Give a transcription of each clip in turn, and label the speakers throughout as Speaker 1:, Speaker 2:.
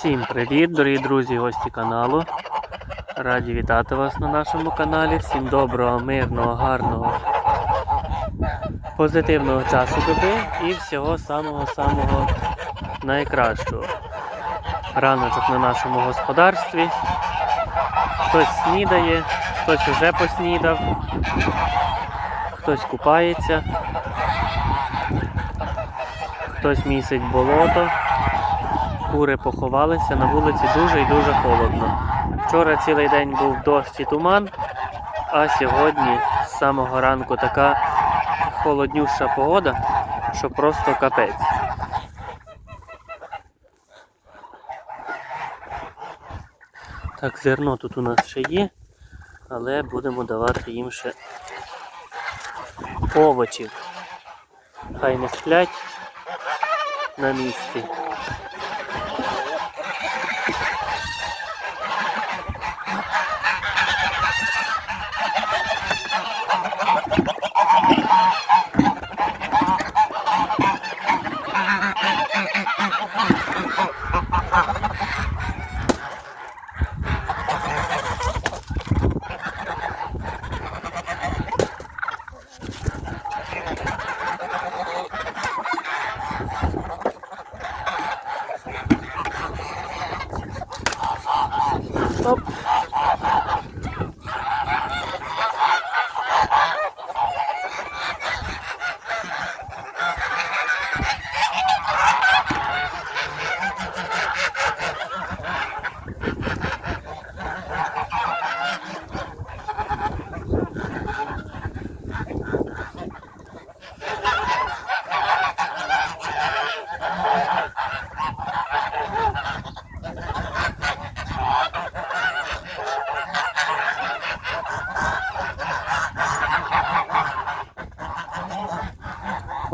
Speaker 1: Всім привіт, дорогі друзі, гості каналу. Раді вітати вас на нашому каналі. Всім доброго, мирного, гарного, позитивного часу доби і всього самого-самого найкращого. Раночок на нашому господарстві. Хтось снідає, хтось уже поснідав, хтось купається, хтось місить болото. Кури поховалися, на вулиці дуже і дуже холодно. Вчора цілий день був дощ і туман, а сьогодні з самого ранку така холоднюща погода, що просто капець. Так, зерно тут у нас ще є, але будемо давати їм ще овочів. Хай не сплять на місці.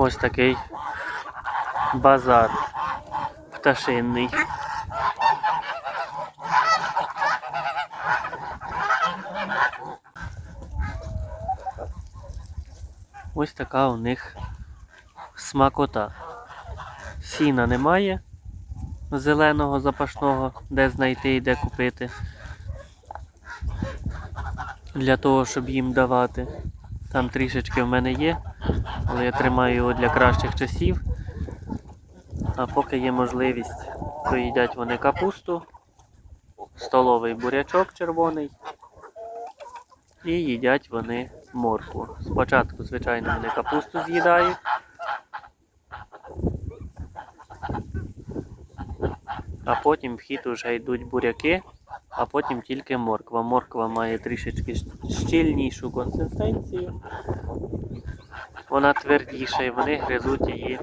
Speaker 1: Ось такий базар пташинний. Ось така у них смакота. Сіна немає зеленого запашного, де знайти і де купити. Для того, щоб їм давати. Там трішечки в мене є, але я тримаю його для кращих часів. А поки є можливість, то їдять вони капусту, столовий бурячок червоний і їдять вони моркву. Спочатку, звичайно, вони капусту з'їдають. А потім в хід уже йдуть буряки, а потім тільки морква. Морква має трішечки щільнішу консистенцію. Вона твердіша і вони гризуть її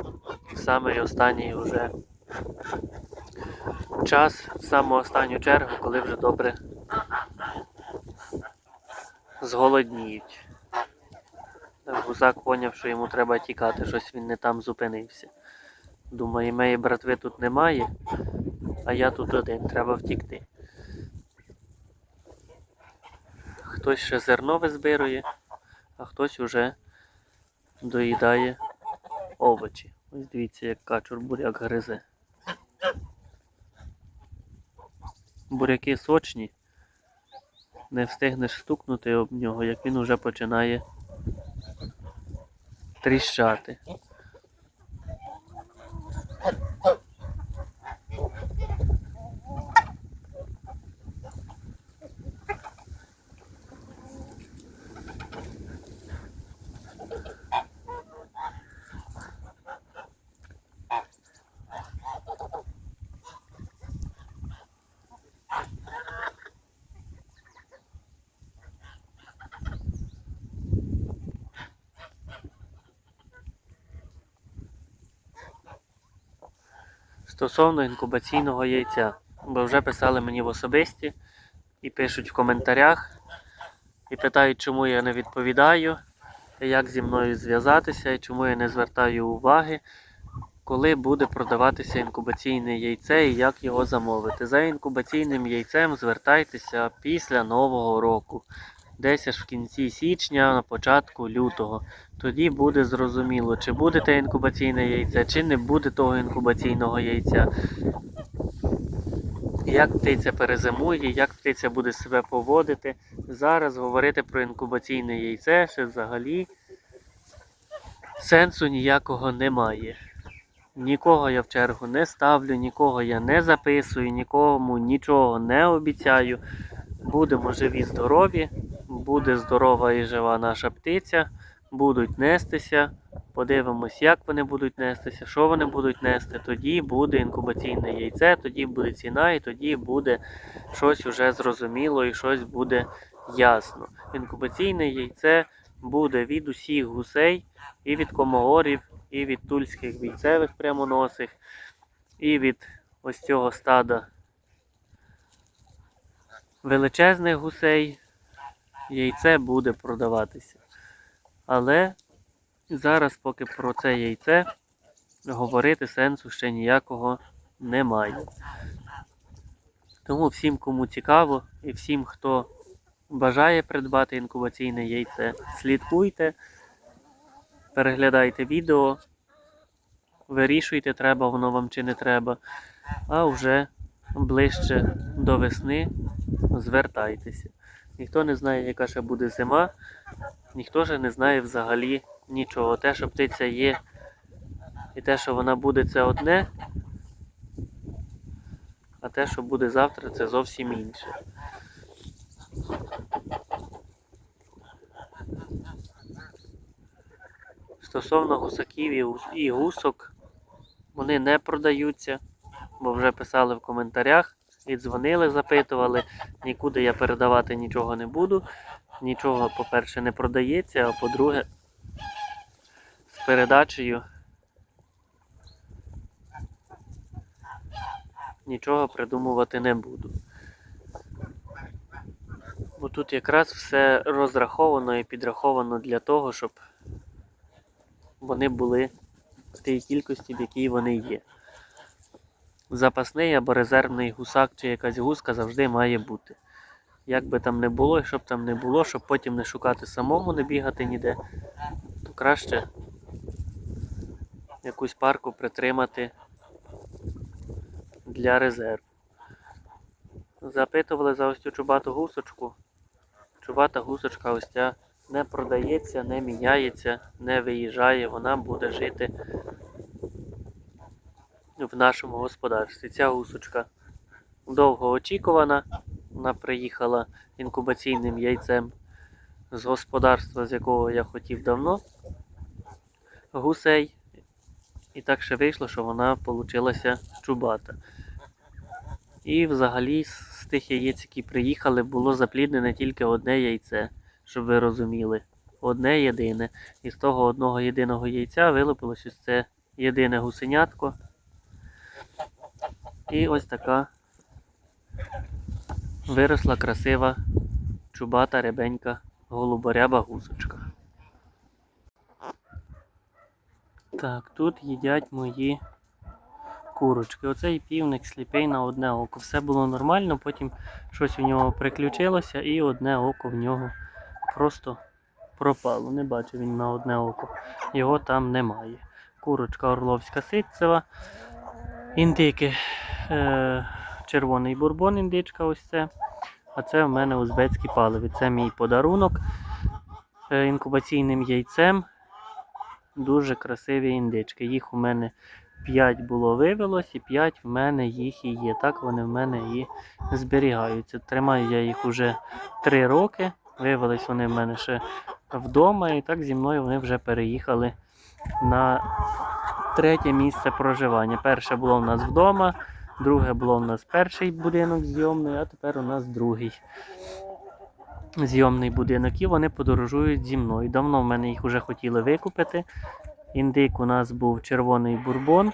Speaker 1: в самий останній вже час, в саму останню чергу, коли вже добре зголодніють. Так, Гузак поняв, що йому треба тікати, щось він не там зупинився. Думає, моєї братви тут немає, а я тут один, треба втікти. Хтось ще зерно визбирує, а хтось уже доїдає овочі. Ось дивіться, як качур буряк гризе. Буряки сочні. Не встигнеш стукнути об нього, як він уже починає тріщати. Стосовно інкубаційного яйця, бо вже писали мені в особисті і пишуть в коментарях, і питають, чому я не відповідаю, як зі мною зв'язатися і чому я не звертаю уваги, коли буде продаватися інкубаційне яйце і як його замовити. За інкубаційним яйцем звертайтеся після Нового року. Десь аж в кінці січня, на початку лютого. Тоді буде зрозуміло, чи буде те інкубаційне яйце, чи не буде того інкубаційного яйця. як птиця перезимує, як птиця буде себе поводити. Зараз говорити про інкубаційне яйце ще взагалі сенсу ніякого немає. Нікого я в чергу не ставлю, нікого я не записую, нікому нічого не обіцяю. Будемо живі, здорові, буде здорова і жива наша птиця, будуть нестися. Подивимось, як вони будуть нестися, що вони будуть нести. Тоді буде інкубаційне яйце, тоді буде ціна, і тоді буде щось уже зрозуміло і щось буде ясно. Інкубаційне яйце буде від усіх гусей, і від комогорів, і від тульських бійцевих прямоносих, і від ось цього стада величезних гусей. Яйце буде продаватися. Але зараз, поки про це яйце, говорити сенсу ще ніякого немає. Тому всім, кому цікаво, і всім, хто бажає придбати інкубаційне яйце, слідкуйте, переглядайте відео, вирішуйте, треба воно вам чи не треба. А вже ближче до весни звертайтеся. Ніхто не знає, яка ще буде зима, ніхто ж не знає взагалі нічого. Те, що птиця є, і те, що вона буде, це одне, а те, що буде завтра, це зовсім інше. Стосовно гусаків і гусок, вони не продаються, бо вже писали в коментарях і дзвонили, запитували. Нікуди я передавати нічого не буду. Нічого, по-перше, не продається, а по-друге, з передачею нічого придумувати не буду. Бо тут якраз все розраховано і підраховано для того, щоб вони були в тій кількості, в якій вони є. Запасний або резервний гусак чи якась гуска завжди має бути. Як би там не було, і щоб там не було, щоб потім не шукати самому, не бігати ніде, то краще якусь парку притримати для резерву. Запитували за ось цю чубату гусочку. Чубата гусочка ось ця не продається, не міняється, не виїжджає, вона буде жити в нашому господарстві. Ця гусочка довго очікувана. Вона приїхала інкубаційним яйцем з господарства, з якого я хотів давно гусей. І так ще вийшло, що вона получилася чубата. І взагалі з тих яєць, які приїхали, було запліднене тільки одне яйце, щоб ви розуміли. Одне єдине. І з того одного єдиного яйця вилупилось ось це єдине гусенятко. І ось така виросла красива чубата рябенька голуборяба гусочка. Так, тут їдять мої курочки. Оцей півник сліпий на одне око. Все було нормально, потім щось у нього приключилося і одне око в нього просто пропало. Не бачив він на одне око. Його там немає. Курочка орловська ситцева. Індики е, червоний бурбон, індичка ось це. А це в мене узбецькі паливи. Це мій подарунок е, інкубаційним яйцем. Дуже красиві індички. Їх у мене 5 було вивелось і 5 в мене їх і є. Так вони в мене і зберігаються. Тримаю я їх уже 3 роки. Вивелись вони в мене ще вдома, і так зі мною вони вже переїхали на третє місце проживання. Перше було в нас вдома, друге було в нас перший будинок зйомний, а тепер у нас другий зйомний будинок. І вони подорожують зі мною. Давно в мене їх вже хотіли викупити. Індик у нас був червоний бурбон.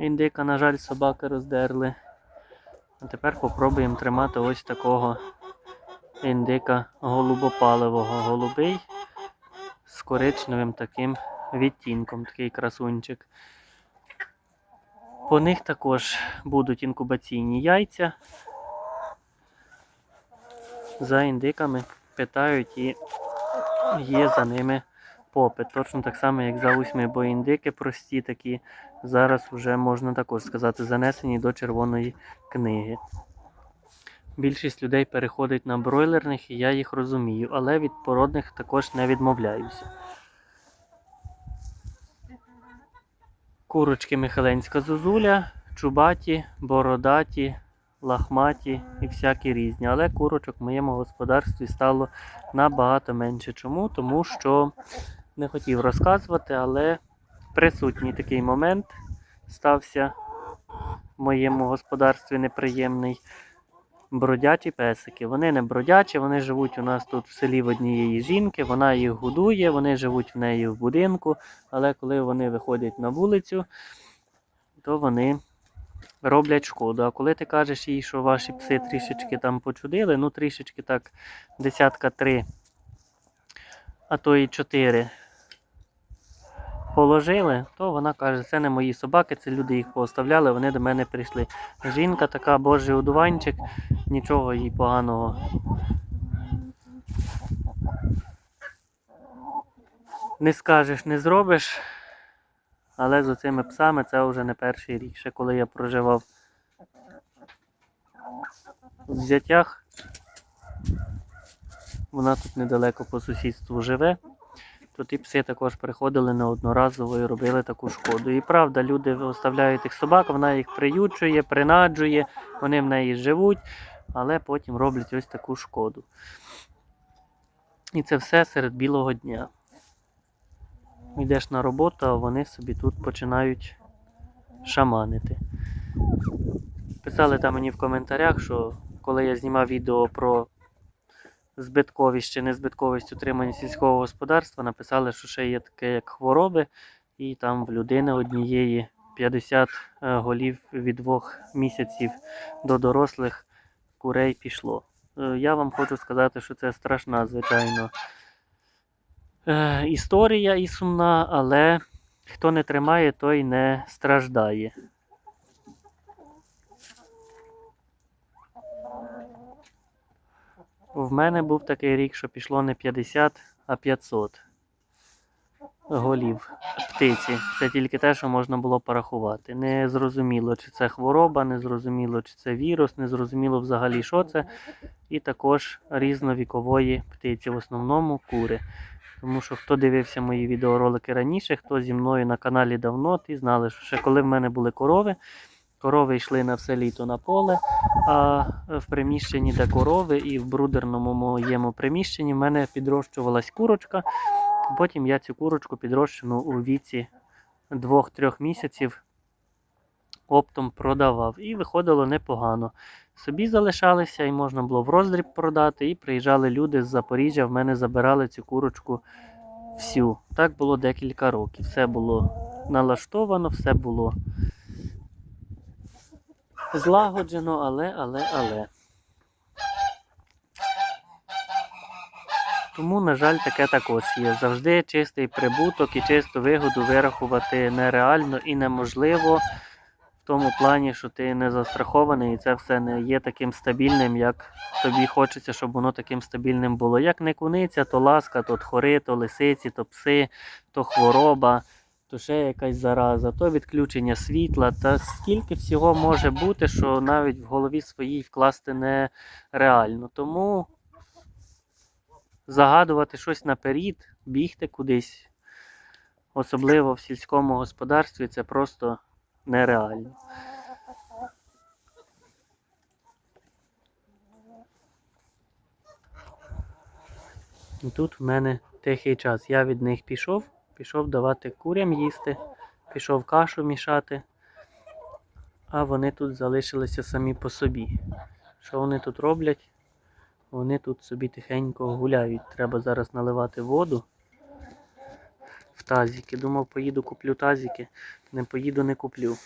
Speaker 1: Індика, на жаль, собаки роздерли. А тепер попробуємо тримати ось такого індика голубопаливого. Голубий коричневим таким відтінком, такий красунчик. По них також будуть інкубаційні яйця. За індиками питають і є за ними попит. Точно так само, як за усьми, бо індики прості такі зараз вже можна також сказати занесені до червоної книги. Більшість людей переходить на бройлерних, і я їх розумію, але від породних також не відмовляюся. Курочки Михаленська зозуля, чубаті, бородаті, лахматі і всякі різні. Але курочок в моєму господарстві стало набагато менше. Чому? Тому що не хотів розказувати, але присутній такий момент стався в моєму господарстві неприємний. Бродячі песики. Вони не бродячі, вони живуть у нас тут в селі в однієї жінки, вона їх годує, вони живуть в неї в будинку, але коли вони виходять на вулицю, то вони роблять шкоду. А коли ти кажеш їй, що ваші пси трішечки там почудили, ну трішечки так десятка три, а то і чотири положили, то вона каже, це не мої собаки, це люди їх пооставляли, вони до мене прийшли. Жінка така, божий одуванчик, нічого їй поганого. Не скажеш, не зробиш. Але з оцими псами це вже не перший рік. Ще коли я проживав в взяттях, вона тут недалеко по сусідству живе то ті пси також приходили неодноразово і робили таку шкоду. І правда, люди оставляють тих собак, вона їх приючує, принаджує, вони в неї живуть, але потім роблять ось таку шкоду. І це все серед білого дня. Йдеш на роботу, а вони собі тут починають шаманити. Писали там мені в коментарях, що коли я знімав відео про збитковість чи незбитковість утримання сільського господарства, написали, що ще є таке, як хвороби, і там в людини однієї 50 е, голів від двох місяців до дорослих курей пішло. Е, Я вам хочу сказати, що це страшна, звичайно, е, історія і сумна, але хто не тримає, той не страждає. В мене був такий рік, що пішло не 50, а 500 голів птиці. Це тільки те, що можна було порахувати. Не зрозуміло, чи це хвороба, не зрозуміло, чи це вірус, не зрозуміло взагалі, що це. І також різновікової птиці, в основному кури. Тому що хто дивився мої відеоролики раніше, хто зі мною на каналі давно, ті знали, що ще коли в мене були корови, корови йшли на все літо на поле, а в приміщенні, де корови, і в брудерному моєму приміщенні в мене підрощувалась курочка. Потім я цю курочку підрощену у віці 2-3 місяців оптом продавав. І виходило непогано. Собі залишалися і можна було в роздріб продати. І приїжджали люди з Запоріжжя, в мене забирали цю курочку всю. Так було декілька років. Все було налаштовано, все було злагоджено, але, але, але. Тому, на жаль, таке також є. Завжди чистий прибуток і чисту вигоду вирахувати нереально і неможливо в тому плані, що ти не застрахований і це все не є таким стабільним, як тобі хочеться, щоб воно таким стабільним було. Як не куниця, то ласка, то тхори, то лисиці, то пси, то хвороба, то ще якась зараза, то відключення світла. Та скільки всього може бути, що навіть в голові своїй вкласти нереально. Тому загадувати щось наперед, бігти кудись, особливо в сільському господарстві, це просто нереально. І тут в мене тихий час. Я від них пішов, пішов давати курям їсти, пішов кашу мішати, а вони тут залишилися самі по собі. Що вони тут роблять? Вони тут собі тихенько гуляють. Треба зараз наливати воду в тазики. Думав, поїду куплю тазики. Не поїду, не куплю.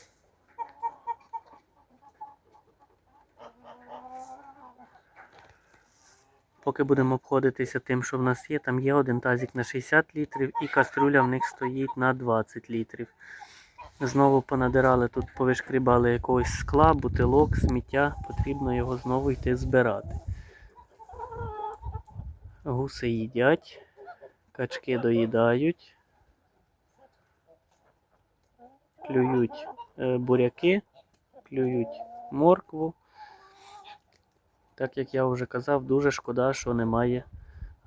Speaker 1: Поки будемо обходитися тим, що в нас є, там є один тазик на 60 літрів і каструля в них стоїть на 20 літрів. Знову понадирали тут, повишкрібали якогось скла, бутилок, сміття, потрібно його знову йти збирати. Гуси їдять, Качки доїдають. Клюють е, буряки, клюють моркву. Так як я вже казав, дуже шкода, що немає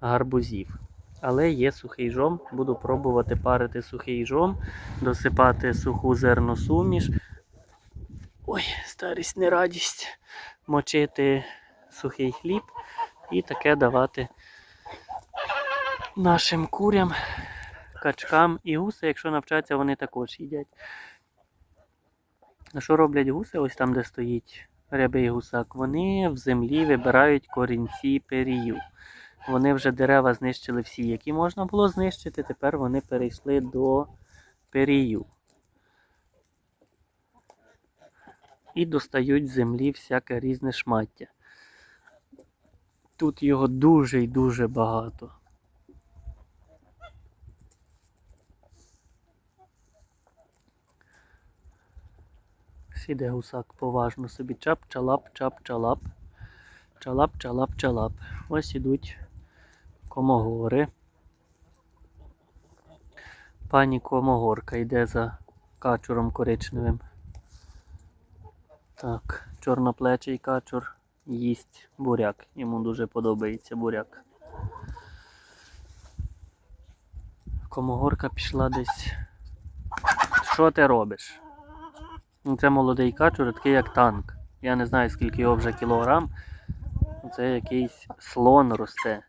Speaker 1: гарбузів. Але є сухий жом, буду пробувати парити сухий жом, досипати суху зерносуміш. Ой, старість не радість. Мочити сухий хліб і таке давати нашим курям, качкам і гуси, якщо навчаться, вони також їдять. А що роблять гуси? Ось там, де стоїть рябий гусак, вони в землі вибирають корінці перію. Вони вже дерева знищили всі, які можна було знищити. Тепер вони перейшли до перію. І достають з землі всяке різне шмаття. Тут його дуже і дуже багато. Сіде гусак поважно собі чап-чалап, чап-чалап. Чалап-чалап-чалап. Ось ідуть комогори. Пані комогорка йде за качуром коричневим. Так, чорноплечий качур їсть буряк. Йому дуже подобається буряк. Комогорка пішла десь. Що ти робиш? Ну, Це молодий качур, такий як танк. Я не знаю, скільки його вже кілограм. Це якийсь слон росте.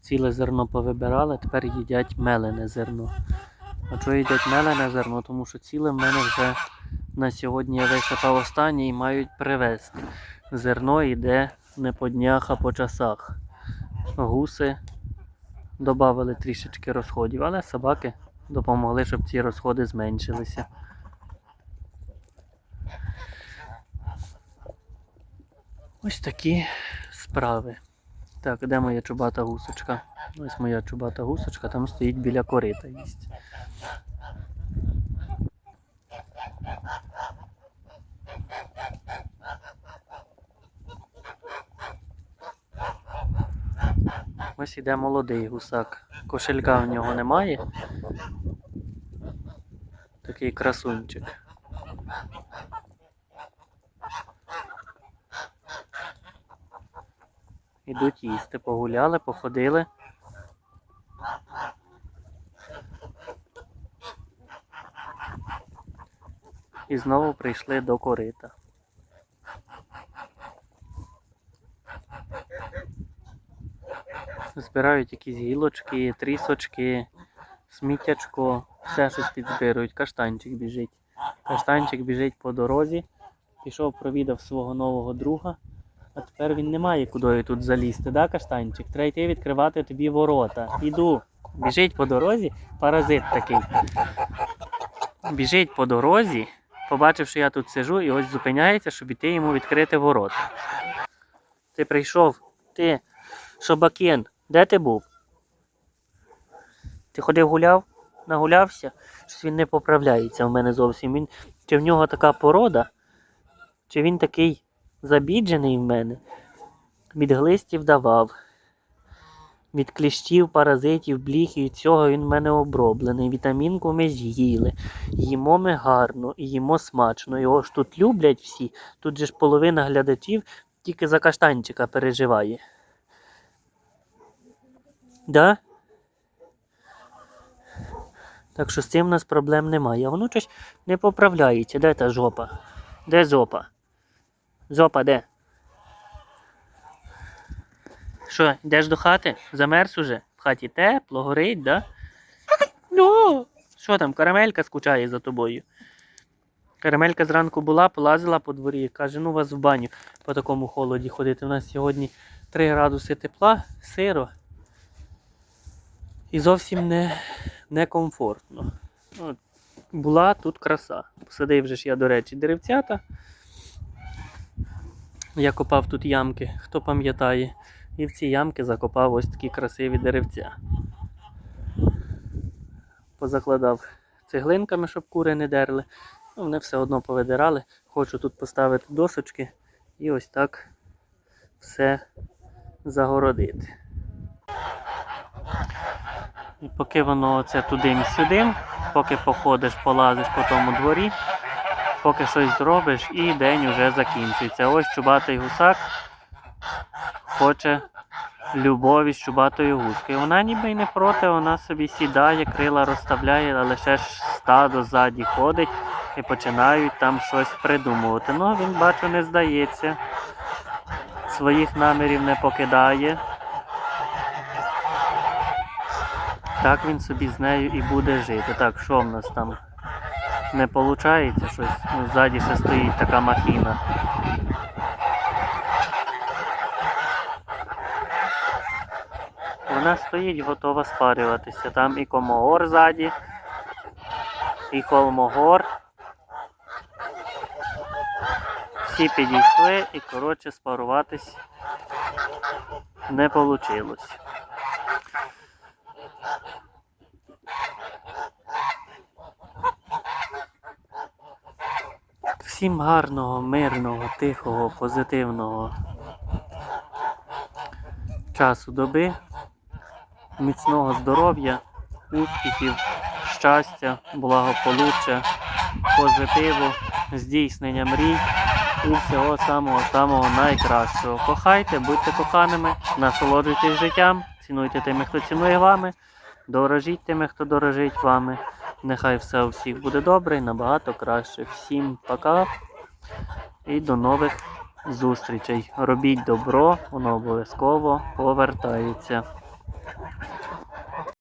Speaker 1: Ціле зерно повибирали, тепер їдять мелене зерно. А чого їдять мелене зерно? Тому що ціле в мене вже на сьогодні я висипав останнє і мають привезти. Зерно йде не по днях, а по часах. Гуси додали трішечки розходів, але собаки допомогли, щоб ці розходи зменшилися. Ось такі справи. Так, де моя чубата гусочка? Ось моя чубата гусочка, там стоїть біля корита їсть. Ось іде молодий гусак. Кошелька в нього немає. Такий красунчик. Ідуть їсти, погуляли, походили. І знову прийшли до корита. Збирають якісь гілочки, трісочки, сміттячко, все щось підзбирують. Каштанчик біжить. Каштанчик біжить по дорозі, пішов, провідав свого нового друга. А тепер він не має куди тут залізти, да, каштанчик? Треба йти відкривати тобі ворота. Іду. Біжить по дорозі, паразит такий. Біжить по дорозі, побачив, що я тут сижу, і ось зупиняється, щоб іти йому відкрити ворота. Ти прийшов, ти, шобакен, де ти був? Ти ходив гуляв? Нагулявся? Щось він не поправляється в мене зовсім. Він, чи в нього така порода, чи він такий забіджений в мене, від глистів давав, від кліщів, паразитів, бліх і цього він в мене оброблений. Вітамінку ми з'їли. Їмо ми гарно, і їмо смачно. Його ж тут люблять всі. Тут же ж половина глядачів тільки за каштанчика переживає. Да? Так що з цим у нас проблем немає. А воно щось не поправляється. Де та жопа? Де жопа? Жопа, де? Що, йдеш до хати? Замерз уже? В хаті тепло, горить, да? Ну, що там, карамелька скучає за тобою. Карамелька зранку була, полазила по дворі, каже, ну вас в баню по такому холоді ходити. У нас сьогодні 3 градуси тепла, сиро. І зовсім не, некомфортно. От, була тут краса. Посадив вже ж я, до речі, деревцята. Я копав тут ямки, хто пам'ятає. І в ці ямки закопав ось такі красиві деревця. Позакладав цеглинками, щоб кури не дерли. Ну, вони все одно повидирали. Хочу тут поставити досочки і ось так все загородити. І поки воно оце туди-сюди, поки походиш, полазиш по тому дворі, поки щось зробиш, і день уже закінчується. Ось чубатий гусак хоче любові з чубатою гускою. Вона ніби й не проти, вона собі сідає, крила розставляє, але лише ж стадо ззаді ходить і починають там щось придумувати. Ну, він, бачу, не здається. Своїх намірів не покидає. Так він собі з нею і буде жити. Так, що в нас там? Не виходить щось. Ну, ззаді ще стоїть така махіна. Вона стоїть, готова спарюватися. Там і комогор ззаді, і холмогор. Всі підійшли і, коротше, спаруватись не вийшло. Всім гарного, мирного, тихого, позитивного часу доби, міцного здоров'я, успіхів, щастя, благополуччя, позитиву, здійснення мрій і всього самого-самого найкращого. Кохайте, будьте коханими, насолоджуйтесь життям, цінуйте тими, хто цінує вами, дорожіть тими, хто дорожить вами. Нехай все у всіх буде добре і набагато краще. Всім пока і до нових зустрічей. Робіть добро, воно обов'язково повертається.